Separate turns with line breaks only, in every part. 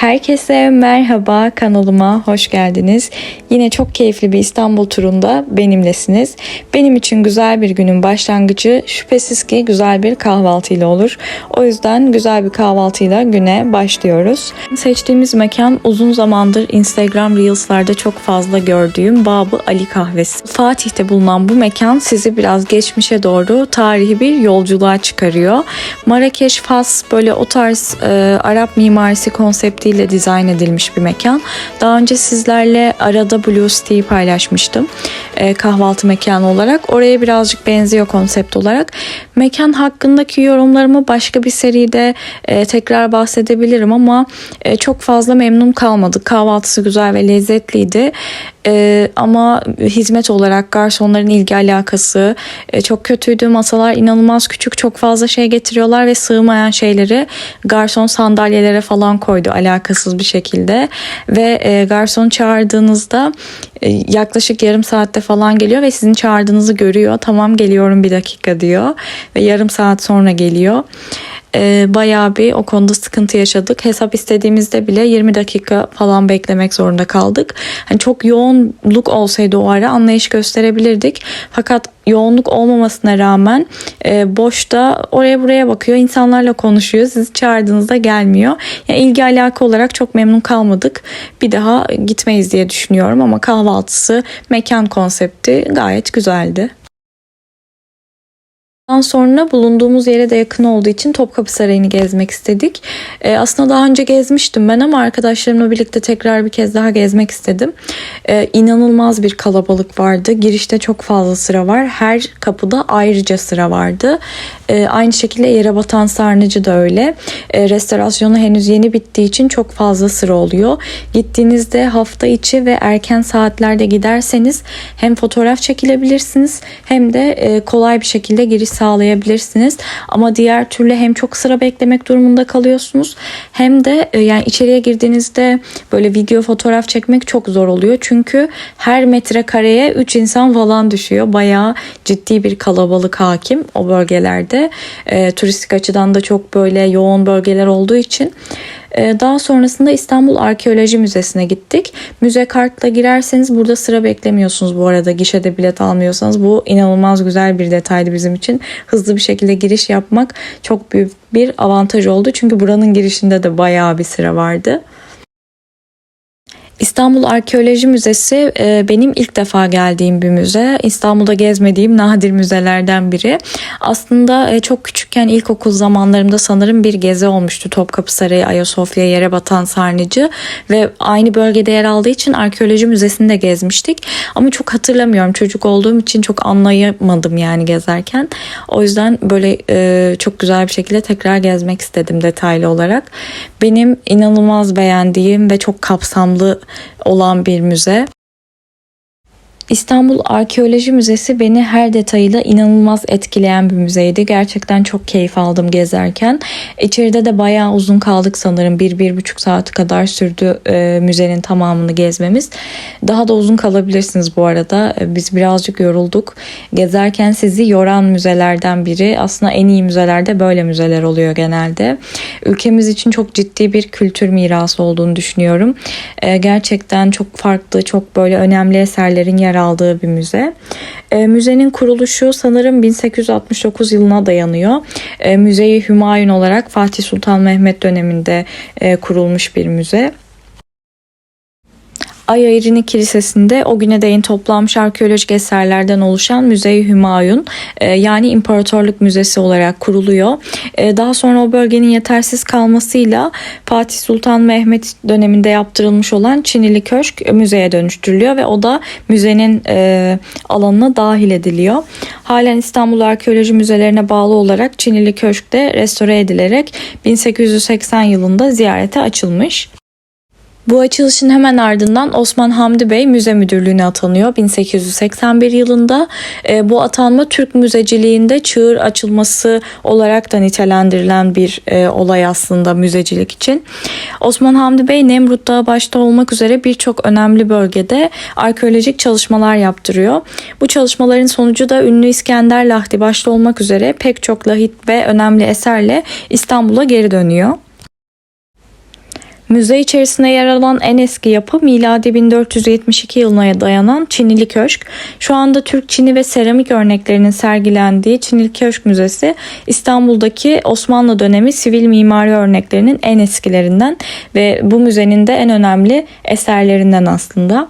Herkese merhaba kanalıma hoş geldiniz. Yine çok keyifli bir İstanbul turunda benimlesiniz. Benim için güzel bir günün başlangıcı şüphesiz ki güzel bir kahvaltıyla olur. O yüzden güzel bir kahvaltıyla güne başlıyoruz. Seçtiğimiz mekan uzun zamandır Instagram Reels'larda çok fazla gördüğüm Babı Ali Kahvesi. Fatih'te bulunan bu mekan sizi biraz geçmişe doğru tarihi bir yolculuğa çıkarıyor. Marrakeş, Fas böyle o tarz e, Arap mimarisi konseptiyle dizayn edilmiş bir mekan. Daha önce sizlerle arada Blue City'yi paylaşmıştım e, kahvaltı mekanı olarak. Oraya birazcık benziyor konsept olarak. Mekan hakkındaki yorumlarımı başka bir seride e, tekrar bahsedebilirim ama e, çok fazla memnun kalmadık. Kahvaltısı güzel ve lezzetliydi. E, ama hizmet olarak garsonların ilgi alakası e, çok kötüydü. Masalar inanılmaz küçük. Çok fazla şey getiriyorlar ve sığmayan şeyleri garson sandalyelere falan koydu alakasız bir şekilde. Ve e, garson çağırdığınızda e, yaklaşık yarım saatte falan geliyor ve sizin çağırdığınızı görüyor. Tamam geliyorum bir dakika diyor ve yarım saat sonra geliyor e, bayağı bir o konuda sıkıntı yaşadık. Hesap istediğimizde bile 20 dakika falan beklemek zorunda kaldık. Hani çok yoğunluk olsaydı o ara anlayış gösterebilirdik. Fakat yoğunluk olmamasına rağmen e, boşta oraya buraya bakıyor, insanlarla konuşuyor. Sizi çağırdığınızda gelmiyor. Yani ilgi alaka olarak çok memnun kalmadık. Bir daha gitmeyiz diye düşünüyorum ama kahvaltısı, mekan konsepti gayet güzeldi. Ondan sonra bulunduğumuz yere de yakın olduğu için Topkapı Sarayı'nı gezmek istedik. Ee, aslında daha önce gezmiştim ben ama arkadaşlarımla birlikte tekrar bir kez daha gezmek istedim. Ee, inanılmaz bir kalabalık vardı. Girişte çok fazla sıra var. Her kapıda ayrıca sıra vardı. Ee, aynı şekilde yere batan sarnıcı da öyle. Ee, restorasyonu henüz yeni bittiği için çok fazla sıra oluyor. Gittiğinizde hafta içi ve erken saatlerde giderseniz hem fotoğraf çekilebilirsiniz hem de e, kolay bir şekilde giriş sağlayabilirsiniz. Ama diğer türlü hem çok sıra beklemek durumunda kalıyorsunuz hem de e, yani içeriye girdiğinizde böyle video fotoğraf çekmek çok zor oluyor. Çünkü her metrekareye 3 insan falan düşüyor. Bayağı ciddi bir kalabalık hakim o bölgelerde. E, turistik açıdan da çok böyle yoğun bölgeler olduğu için. Ee, Daha sonrasında İstanbul Arkeoloji Müzesi'ne gittik. Müze kartla girerseniz burada sıra beklemiyorsunuz bu arada. Gişede bilet almıyorsanız bu inanılmaz güzel bir detaydı bizim için. Hızlı bir şekilde giriş yapmak çok büyük bir avantaj oldu. Çünkü buranın girişinde de bayağı bir sıra vardı. İstanbul Arkeoloji Müzesi e, benim ilk defa geldiğim bir müze. İstanbul'da gezmediğim nadir müzelerden biri. Aslında e, çok küçükken ilkokul zamanlarımda sanırım bir gezi olmuştu. Topkapı Sarayı, Ayasofya, Yerebatan Sarnıcı ve aynı bölgede yer aldığı için Arkeoloji Müzesi'ni de gezmiştik. Ama çok hatırlamıyorum. Çocuk olduğum için çok anlayamadım yani gezerken. O yüzden böyle e, çok güzel bir şekilde tekrar gezmek istedim detaylı olarak. Benim inanılmaz beğendiğim ve çok kapsamlı olan bir müze. İstanbul Arkeoloji Müzesi beni her detayıyla inanılmaz etkileyen bir müzeydi. Gerçekten çok keyif aldım gezerken. İçeride de bayağı uzun kaldık sanırım. Bir, bir buçuk saat kadar sürdü e, müzenin tamamını gezmemiz. Daha da uzun kalabilirsiniz bu arada. E, biz birazcık yorulduk. Gezerken sizi yoran müzelerden biri. Aslında en iyi müzelerde böyle müzeler oluyor genelde. Ülkemiz için çok ciddi bir kültür mirası olduğunu düşünüyorum. E, gerçekten çok farklı, çok böyle önemli eserlerin yer aldığı bir müze. E, müzenin kuruluşu sanırım 1869 yılına dayanıyor. E, müzeyi Hümayun olarak Fatih Sultan Mehmet döneminde e, kurulmuş bir müze. Ayayrini Kilisesi'nde o güne değin toplanmış arkeolojik eserlerden oluşan Müze-i Hümayun e, yani İmparatorluk Müzesi olarak kuruluyor. E, daha sonra o bölgenin yetersiz kalmasıyla Fatih Sultan Mehmet döneminde yaptırılmış olan Çinili Köşk müzeye dönüştürülüyor ve o da müzenin e, alanına dahil ediliyor. Halen İstanbul Arkeoloji Müzelerine bağlı olarak Çinili Köşk de restore edilerek 1880 yılında ziyarete açılmış. Bu açılışın hemen ardından Osman Hamdi Bey müze müdürlüğüne atanıyor 1881 yılında. E, bu atanma Türk müzeciliğinde çığır açılması olarak da nitelendirilen bir e, olay aslında müzecilik için. Osman Hamdi Bey Nemrut Dağı başta olmak üzere birçok önemli bölgede arkeolojik çalışmalar yaptırıyor. Bu çalışmaların sonucu da ünlü İskender Lahdi başta olmak üzere pek çok lahit ve önemli eserle İstanbul'a geri dönüyor. Müze içerisinde yer alan en eski yapı miladi 1472 yılına dayanan Çinili Köşk. Şu anda Türk Çini ve seramik örneklerinin sergilendiği Çinili Köşk Müzesi İstanbul'daki Osmanlı dönemi sivil mimari örneklerinin en eskilerinden ve bu müzenin de en önemli eserlerinden aslında.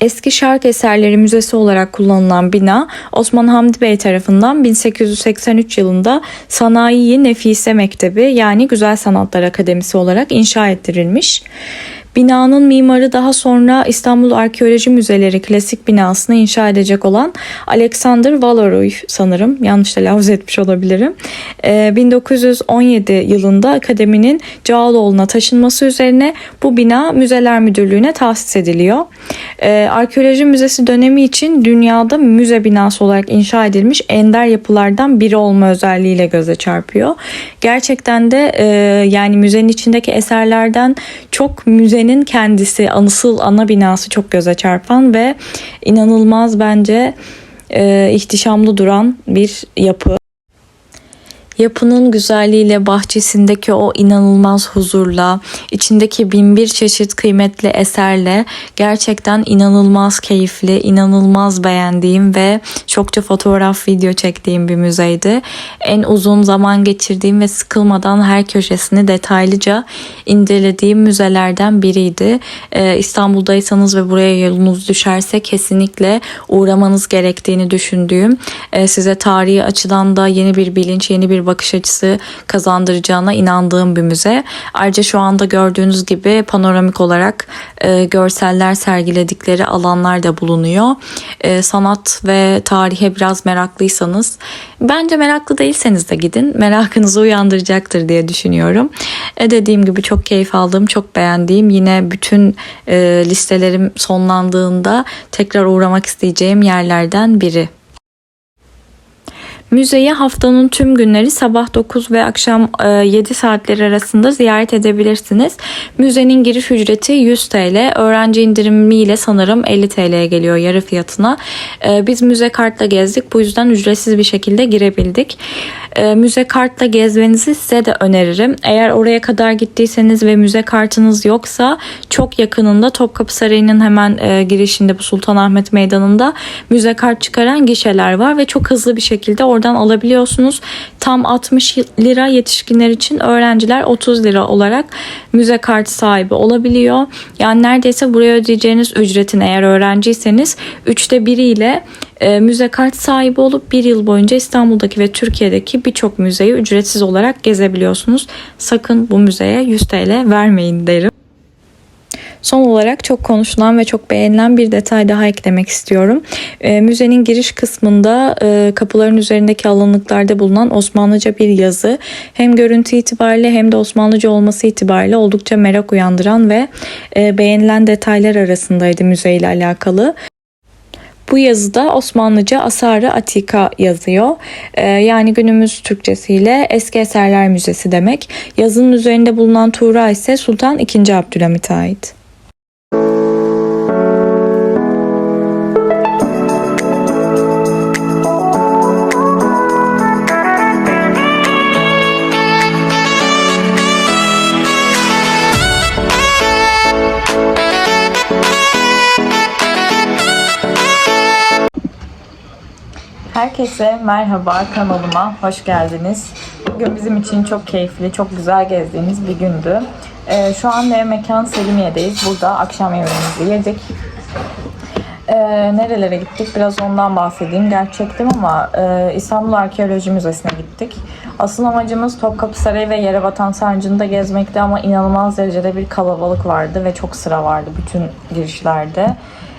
Eski Şark Eserleri Müzesi olarak kullanılan bina Osman Hamdi Bey tarafından 1883 yılında Sanayi Nefise Mektebi yani Güzel Sanatlar Akademisi olarak inşa ettirilmiş. Binanın mimarı daha sonra İstanbul Arkeoloji Müzeleri klasik binasını inşa edecek olan Alexander Valeroy sanırım yanlış telaffuz etmiş olabilirim. Ee, 1917 yılında akademinin Cağaloğlu'na taşınması üzerine bu bina Müzeler Müdürlüğü'ne tahsis ediliyor. Ee, Arkeoloji Müzesi dönemi için dünyada müze binası olarak inşa edilmiş ender yapılardan biri olma özelliğiyle göze çarpıyor. Gerçekten de e, yani müzenin içindeki eserlerden çok müzenin kendisi anısıl ana binası çok göze çarpan ve inanılmaz bence e, ihtişamlı duran bir yapı. Yapının güzelliğiyle bahçesindeki o inanılmaz huzurla, içindeki bin bir çeşit kıymetli eserle gerçekten inanılmaz keyifli, inanılmaz beğendiğim ve çokça fotoğraf, video çektiğim bir müzeydi. En uzun zaman geçirdiğim ve sıkılmadan her köşesini detaylıca incelediğim müzelerden biriydi. Ee, İstanbul'daysanız ve buraya yolunuz düşerse kesinlikle uğramanız gerektiğini düşündüğüm, e, size tarihi açıdan da yeni bir bilinç, yeni bir bakış açısı kazandıracağına inandığım bir müze. Ayrıca şu anda gördüğünüz gibi panoramik olarak e, görseller sergiledikleri alanlar da bulunuyor. E, sanat ve tarihe biraz meraklıysanız, bence meraklı değilseniz de gidin. Merakınızı uyandıracaktır diye düşünüyorum. E, dediğim gibi çok keyif aldığım, çok beğendiğim, yine bütün e, listelerim sonlandığında tekrar uğramak isteyeceğim yerlerden biri. Müzeyi haftanın tüm günleri sabah 9 ve akşam e, 7 saatleri arasında ziyaret edebilirsiniz. Müzenin giriş ücreti 100 TL. Öğrenci indirimiyle sanırım 50 TL'ye geliyor yarı fiyatına. E, Biz müze kartla gezdik. Bu yüzden ücretsiz bir şekilde girebildik. E, Müze kartla gezmenizi size de öneririm. Eğer oraya kadar gittiyseniz ve müze kartınız yoksa çok yakınında Topkapı Sarayı'nın hemen e, girişinde bu Sultanahmet Meydanı'nda müze kart çıkaran gişeler var ve çok hızlı bir şekilde oradan alabiliyorsunuz. Tam 60 lira yetişkinler için öğrenciler 30 lira olarak müze kartı sahibi olabiliyor. Yani neredeyse buraya ödeyeceğiniz ücretin eğer öğrenciyseniz 3'te biriyle e, müze kart sahibi olup bir yıl boyunca İstanbul'daki ve Türkiye'deki birçok müzeyi ücretsiz olarak gezebiliyorsunuz. Sakın bu müzeye 100 TL vermeyin derim. Son olarak çok konuşulan ve çok beğenilen bir detay daha eklemek istiyorum. E, müzenin giriş kısmında e, kapıların üzerindeki alınlıklarda bulunan Osmanlıca bir yazı hem görüntü itibariyle hem de Osmanlıca olması itibariyle oldukça merak uyandıran ve e, beğenilen detaylar arasındaydı müzeyle alakalı. Bu yazıda Osmanlıca Asarı Atika yazıyor. Ee, yani günümüz Türkçesiyle Eski Eserler Müzesi demek. Yazının üzerinde bulunan tuğra ise Sultan II. Abdülhamit'e ait. Herkese merhaba kanalıma hoş geldiniz. Bugün bizim için çok keyifli, çok güzel gezdiğimiz bir gündü. Ee, şu an ev mekan Selimiye'deyiz. Burada akşam yemeğimizi yedik. Ee, nerelere gittik biraz ondan bahsedeyim. Gerçektim ama e, İstanbul Arkeoloji Müzesi'ne gittik. Asıl amacımız Topkapı Sarayı ve Yerebatan Sarnıcı'nda gezmekti ama inanılmaz derecede bir kalabalık vardı ve çok sıra vardı bütün girişlerde.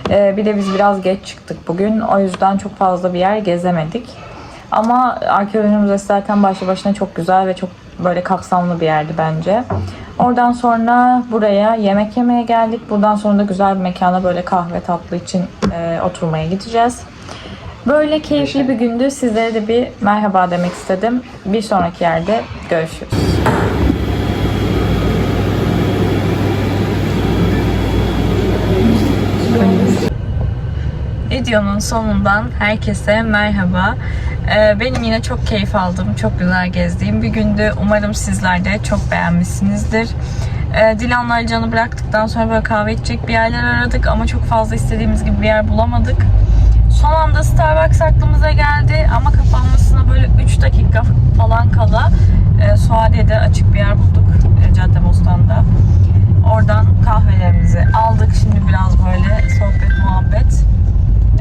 Ee, bir de biz biraz geç çıktık bugün. O yüzden çok fazla bir yer gezemedik. Ama arkeoloji müzesi zaten başlı başına çok güzel ve çok böyle kapsamlı bir yerdi bence. Oradan sonra buraya yemek yemeye geldik. Buradan sonra da güzel bir mekana böyle kahve tatlı için e, oturmaya gideceğiz. Böyle keyifli bir gündü. Sizlere de bir merhaba demek istedim. Bir sonraki yerde görüşürüz. Videonun sonundan herkese merhaba. Ee, benim yine çok keyif aldım, çok güzel gezdiğim bir gündü. Umarım sizler de çok beğenmişsinizdir. E, Dilan'la Alican'ı bıraktıktan sonra böyle kahve içecek bir yerler aradık ama çok fazla istediğimiz gibi bir yer bulamadık. Son anda Starbucks aklımıza geldi ama kapanmasına böyle 3 dakika falan kala e, Suadiye'de açık bir yer bulduk e, Caddebostan'da. Oradan kahvelerimizi aldık. Şimdi biraz böyle sohbet, muhabbet.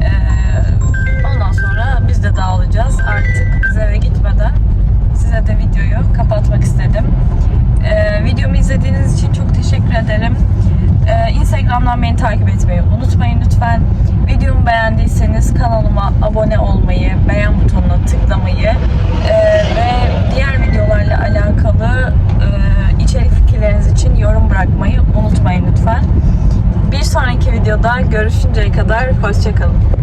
E, ondan sonra biz de dağılacağız. Artık biz eve gitmeden size de videoyu kapatmak istedim. E, videomu izlediğiniz için çok teşekkür ederim. E, Instagram'dan beni takip etmeyi unutmayın lütfen. Videomu beğendiyseniz kanalıma abone olmayı, beğen butonuna tıklamayı e, ve diğer videolarla alakalı e, içerik fikirleriniz için yorum bırakmayı unutmayın lütfen. Bir sonraki videoda görüşünceye kadar hoşçakalın.